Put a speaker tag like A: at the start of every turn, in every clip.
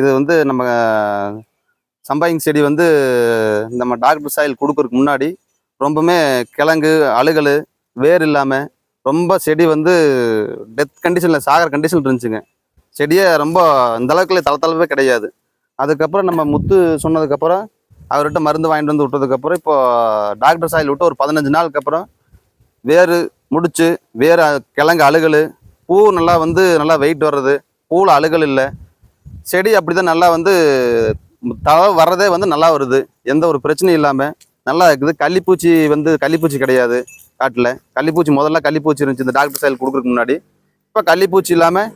A: இது வந்து நம்ம சம்பாயிங் செடி வந்து நம்ம டாக்டர் சாயில் கொடுக்கறதுக்கு முன்னாடி ரொம்பவுமே கிழங்கு அழுகல் வேர் இல்லாமல் ரொம்ப செடி வந்து டெத் கண்டிஷனில் சாகிற கண்டிஷன் இருந்துச்சுங்க. செடியே ரொம்ப இந்த அளவுக்குள்ள தளத்தளவே கிடையாது. அதுக்கப்புறம் நம்ம முத்து சொன்னதுக்கப்புறம் அவர்கிட்ட மருந்து வாங்கிட்டு வந்து விட்டதுக்கப்புறம் இப்போ டாக்டர் சாயில் விட்டு ஒரு பதினஞ்சு நாளுக்கு அப்புறம் வேர் முடிச்சு வேர் கிழங்கு அழுகல் பூ நல்லா வந்து நல்லா வெயிட் வர்றது பூவில் அழுகல் இல்லை. செடி அப்படி தான் நல்லா வந்து தழை வர்றதே வந்து நல்லா வருது. எந்த ஒரு பிரச்சனையும் இல்லாமல் நல்லா இருக்குது. கள்ளிப்பூச்சி வந்து கள்ளிப்பூச்சி கிடையாது காட்டில். கள்ளிப்பூச்சி முதல்ல கள்ளிப்பூச்சி இருந்துச்சு. இந்த டாக்டர் சைல் கொடுக்குறதுக்கு முன்னாடி. இப்போ கள்ளிப்பூச்சி இல்லாமல்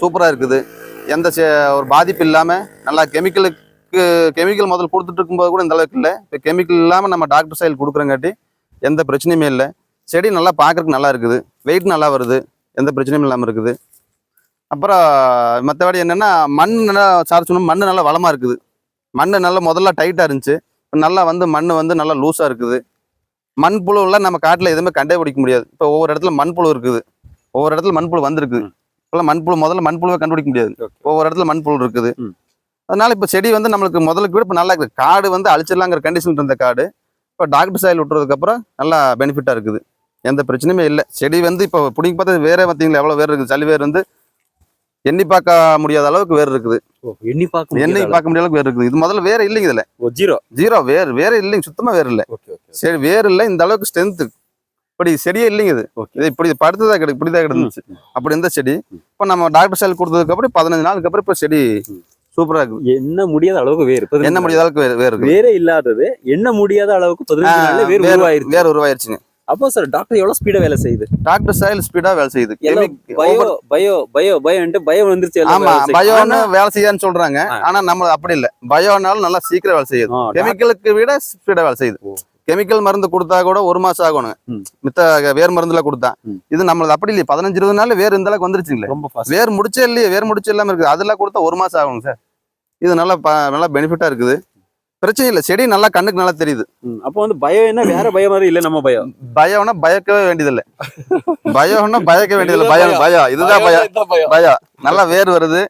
A: சூப்பராக இருக்குது. எந்த செ- ஒரு பாதிப்பு இல்லாமல் நல்லா கெமிக்கலுக்கு கெமிக்கல் முதல்ல கொடுத்துட்டு இருக்கும்போது கூட இந்த அளவுக்கு இல்லை. இப்போ கெமிக்கல் இல்லாமல் நம்ம டாக்டர் சைல் கொடுக்குறங்காட்டி எந்த பிரச்சனையுமே இல்லை. செடி நல்லா பார்க்கறதுக்கு நல்லா இருக்குது. வெயிட் நல்லா வருது. எந்த பிரச்சனையும் இல்லாமல் இருக்குது. அப்புறம் மற்றபடி என்னென்னா மண் நல்லா சார் சொன்ன மண் நல்லா வளமாக இருக்குது. மண் நல்லா முதல்ல டைட்டாக இருந்துச்சு. இப்போ நல்லா வந்து மண் வந்து நல்லா லூஸாக இருக்குது. மண் புழுலாம் நம்ம காட்டில் எதுவுமே கண்டே பிடிக்க முடியாது. இப்போ ஒவ்வொரு இடத்துல மண்புழு இருக்குது. ஒவ்வொரு இடத்துல மண்புழு வந்திருக்கு. இப்போல்லாம் மண்புழு முதல்ல மண்புழுவை கண்டுபிடிக்க முடியாது. ஒவ்வொரு இடத்துல மண்புழு இருக்குது. அதனால இப்போ செடி வந்து நம்மளுக்கு முதலுக்கு விட இப்போ நல்லா இருக்குது. காடு வந்து அழிச்சிடலாங்கிற கண்டிஷன் இருந்த காடு. இப்போ டாக்டர் சாயில் விட்டுறதுக்கப்புறம் நல்லா பெனிஃபிட்டாக இருக்குது. எந்த பிரச்சனையுமே இல்லை. செடி வந்து இப்போ பிடிங்க பார்த்தா வேறே பார்த்தீங்களா எவ்வளோ வேர் இருக்குது. சளி வேர் வந்து எண்ணி பார்க்க முடியாத அளவுக்கு வேர் இருக்குது.
B: எண்ணி பார்க்க
A: எண்ணி
B: முடியாத
A: பார்க்க முடியாத அளவுக்கு வேர் இருக்குது. இது முதல்ல வேற இல்லைங்க இதில்.
B: ஜீரோ?
A: ஜீரோ வேர் வேற இல்லைங்க சுத்தமாக வேர் இல்லை. சரி வேர் இல்லை இந்த அளவுக்கு ஸ்ட்ரென்த்து இப்படி செடியே இல்லைங்க இது. இது இப்படி படுத்ததா கிடக்கு இப்படிதான் கிடந்துச்சு. அப்படி இருந்த செடி இப்போ நம்ம டாக்டர் செல் கொடுத்ததுக்கு அப்புறம் பதினஞ்சு நாளுக்கு அப்புறம் இப்போ செடி. சூப்பரா இருக்குது.
B: என்ன முடியாத அளவுக்கு வேறு?
A: என்ன. முடியாத அளவுக்கு வேறு வேறு
B: வேரே இல்லாதது என்ன முடியாத அளவுக்கு பதினஞ்சு வேறு உருவாயிருச்சு?
A: வேர் உருவாயிருச்சுங்க.
B: அப்போ சார் டாக்டர் எவ்வளவு ஸ்பீடா வேலை செய்யுது?
A: டாக்டர் சாயல் ஸ்பீடா வேலை செய்யுது?
B: பயோ பயோ பயோ பயோன்ட்டு பயம் வந்துருச்சு
A: ஆமா. பயோன்னு வேலை செய்யான்னு சொல்றாங்க. ஆனா நம்ம அப்படி இல்ல. பயோனாலும் நல்லா சீக்கிரம் வேலை செய்யுது. கெமிக்கலுக்கு விட ஸ்பீடா வேலை செய்யுது. கெமிக்கல் மருந்து கொடுத்தா கூட ஒரு மாசம் ஆகணும். மித்த வேர் மருந்துல கொடுத்தா. இது நம்மளது அப்படி இல்லையே. பதினஞ்சு இருபது நாள் வேர் இந்த அளவுக்கு வந்துருச்சுங்களே
B: ரொம்ப
A: வேர் முடிச்சே இல்லையே. வேர் முடிச்சு இல்லாம இருக்குது. அதெல்லாம் கொடுத்தா ஒரு மாசம் ஆகும் சார் இது நல்லா நல்லா பெனிஃபிட்டா இருக்குது. பிரச்சனை இல்லை. செடி நல்லா கண்ணுக்கு நல்லா தெரியுது.
B: அப்போ வந்து பயம் என்ன? வேற பயம் மாதிரி இல்ல நம்ம பயம்?
A: பயம்னா பயக்கவே வேண்டியதில்லை. பயம்னா பயக்க வேண்டியதில்லை. பயம் பயம். இதுதான் பயம் பயம். நல்லா வேர் வருது.